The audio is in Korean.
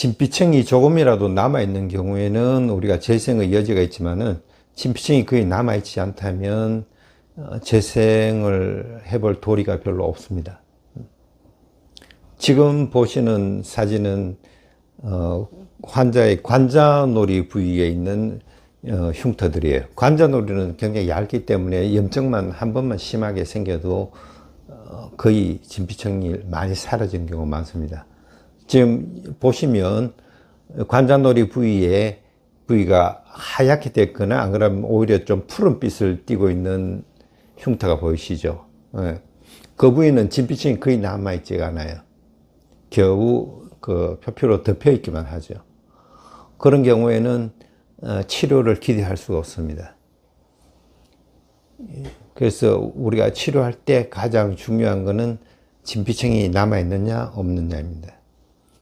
진피층이 조금이라도 남아있는 경우에는 우리가 재생의 여지가 있지만은 진피층이 거의 남아있지 않다면 어, 재생을 해볼 도리가 별로 없습니다. 지금 보시는 사진은 어, 환자의 관자놀이 부위에 있는 어, 흉터들이에요. 관자놀이는 굉장히 얇기 때문에 염증만 한 번만 심하게 생겨도 어, 거의 진피층이 많이 사라진 경우가 많습니다. 지금 보시면 관자놀이 부위에 부위가 하얗게 됐거나 안 그러면 오히려 좀 푸른빛을 띠고 있는 흉터가 보이시죠? 예. 그 부위는 진피층이 거의 남아있지가 않아요. 겨우 그 표피로 덮여 있기만 하죠. 그런 경우에는 어, 치료를 기대할 수가 없습니다. 그래서 우리가 치료할 때 가장 중요한 것은 진피층이 남아 있느냐 없느냐입니다.